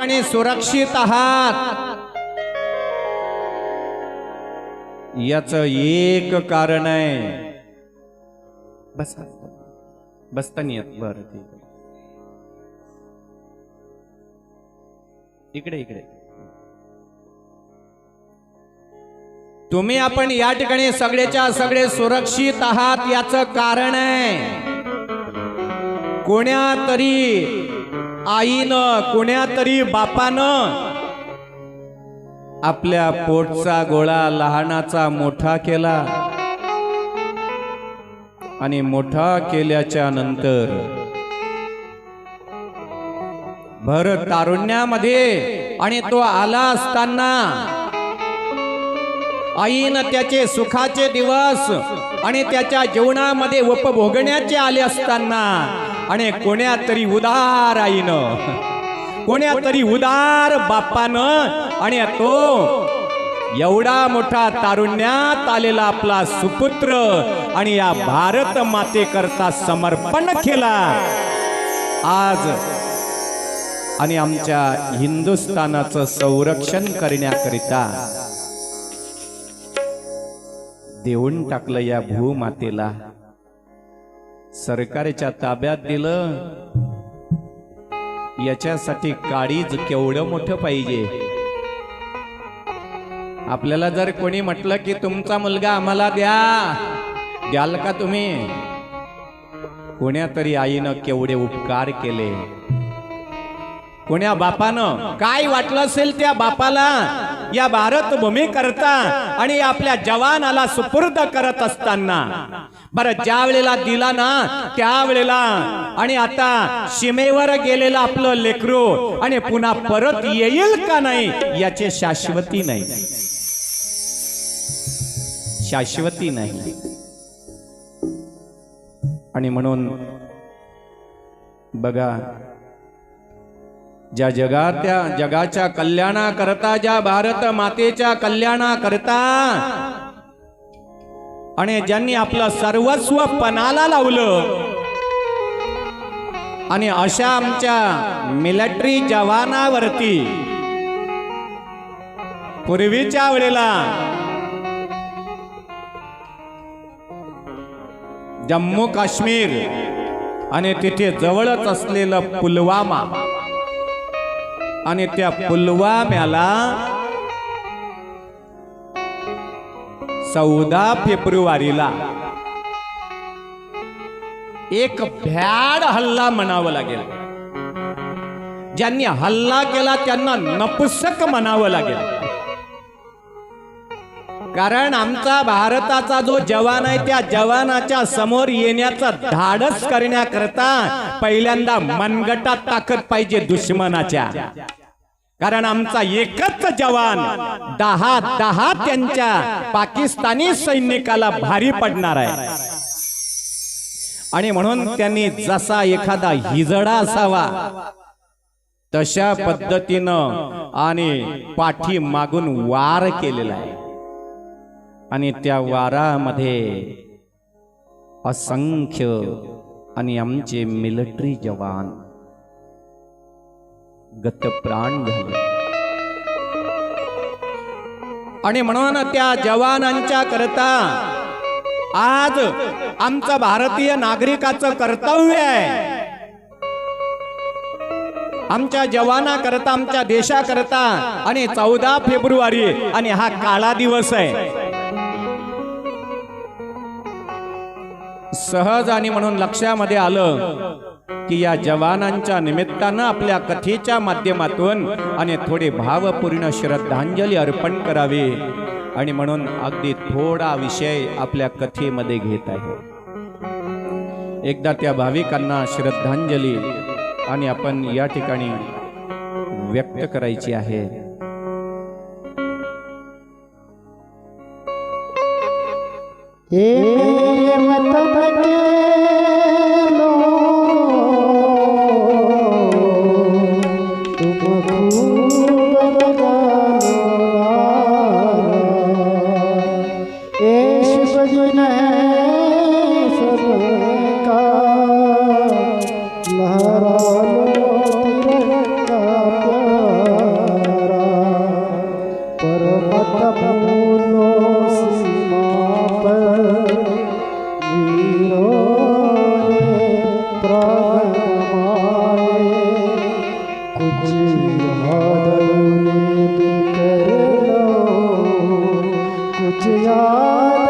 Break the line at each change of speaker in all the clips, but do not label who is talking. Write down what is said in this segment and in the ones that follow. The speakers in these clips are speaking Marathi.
ठिकाणी सुरक्षित आहात. याच एक कारण आहे. बस बसतानी येत. इकडे इकडे. तुम्ही आपण या ठिकाणी सगळेच्या सगळे सुरक्षित आहात याचं कारण आहे. कोण्या तरी आईनं कुण्यातरी बापानं आपल्या पोटचा गोळा लहानाचा मोठा केला. आणि मोठा केल्याच्यानंतर भर तारुण्यामध्ये आणि तो आला असताना आईनं त्याचे सुखाचे दिवस आणि त्याच्या जीवनामध्ये उपभोगण्याचे आले असताना आणि कोण्या तरी उदार आईनं? कोण्या तरी उदार बापानं आणि तो एवढा मोठा तारुण्यात आलेला आपला सुपुत्र आणि या भारत मातेकरता समर्पण केला. आज आणि आमच्या हिंदुस्थानाचं संरक्षण करण्याकरिता देऊन टाकलं या भूमातेला. सरकारच्या ताब्यात दिलं याच्यासाठी काळीज केवढं मोठं पाहिजे? आपल्याला जर कोणी म्हटलं की तुमचा मुलगा आम्हाला द्या द्याल का तुम्ही? कोण्यातरी आईनं केवढे उपकार केले? कोण्या बापानं? काय वाटलं असेल त्या बापाला? या भारत भूमी करता आणि आपल्या जवानाला सुपूर्द करत असताना. बरं ज्या वेळेला दिला ना त्या वेळेला. आणि आता सीमेवर गेलेलं आपलं लेकरू आणि पुन्हा परत येईल का नाही याचे शाश्वती नाही. शाश्वती नाही. आणि म्हणून बघा ज्या जगाच्या जगाच्या जगाच्या कल्याणाकरता ज्या भारत मातेच्या कल्याणाकरता आणि ज्यांनी आपलं सर्वस्व पणाला लावलं आणि अशा आमच्या मिलिटरी जवानावरती पूर्वीच्या वेळेला जम्मू काश्मीर आणि तिथे जवळच असलेलं पुलवामा आणि त्या पुलवाम्याला चौदा फेब्रुवारीला एक भ्याड हल्ला म्हणावं लागेल. ज्यांनी हल्ला केला त्यांना नपुसक म्हणावं लागेल. कारण आमचा भारताचा जो जवान आहे त्या जवानाच्या समोर येण्याचा धाडस करण्याकरता पहिल्यांदा मनगटात ताकद पाहिजे दुश्मनाच्या. कारण आमचा एकच जवान दहा दहा त्यांच्या पाकिस्तानी सैनिकाला भारी पडणार आहे. आणि म्हणून त्यांनी जसा एखादा हिजडा असावा तशा पद्धतीनं आणि पाठी मागून वार केलेला आहे. आणि त्या वारामध्ये असंख्य आणि आमचे मिलिटरी जवान गतप्राण झाले आणि म्हणून त्या जवानांच्या करता आज आमचं भारतीय नागरिकाचं कर्तव्य आहे. आमच्या जवानाकरता आमच्या देशाकरता आणि चौदा फेब्रुवारी आणि हा काळा दिवस आहे. सहज आणि म्हणून लक्षामध्ये आलं की या जवानांच्या निमित्तानं आपल्या कथेच्या माध्यमातून आणि थोडे भावपूर्ण श्रद्धांजली अर्पण करावी. आणि म्हणून अगदी थोडा विषय आपल्या कथेमध्ये घेत आहे. एकदा त्या भाविकांना श्रद्धांजली आणि आपण या ठिकाणी व्यक्त करायची आहे.
हे
जया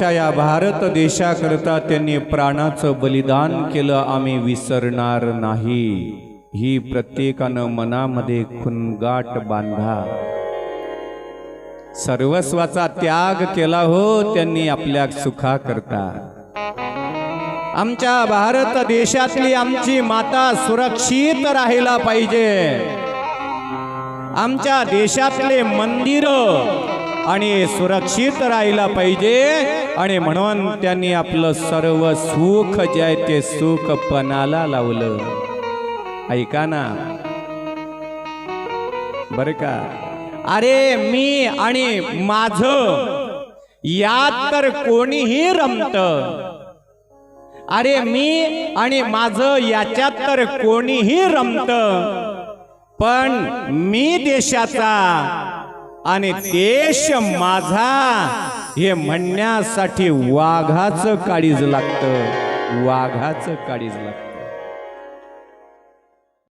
आमच्या या भारत देशाकरता त्यांनी प्राणाचं बलिदान केलं आम्ही विसरणार नाही. ही प्रत्येकानं मनामध्ये खुनगाट बांधा. सर्वस्वाचा त्याग केला हो त्यांनी आपल्या सुखा करता आमच्या भारत देशातली आमची माता सुरक्षित राहायला पाहिजे. आमच्या देशातले मंदिर आणि सुरक्षित राहिला पाहिजे. आणि म्हणून त्यांनी आपलं सर्व सुख जे आहे ते सुख पणाला लावलं. ऐका ना. बर का? अरे मी आणि माझ यात तर कोणीही रमत. अरे मी आणि माझं याच्यात तर कोणीही रमत. पण मी देशाचा आणि देश माझा हे म्हणण्यासाठी वाघाचं काळीज लागतं. वाघाचं काळीज लागतं.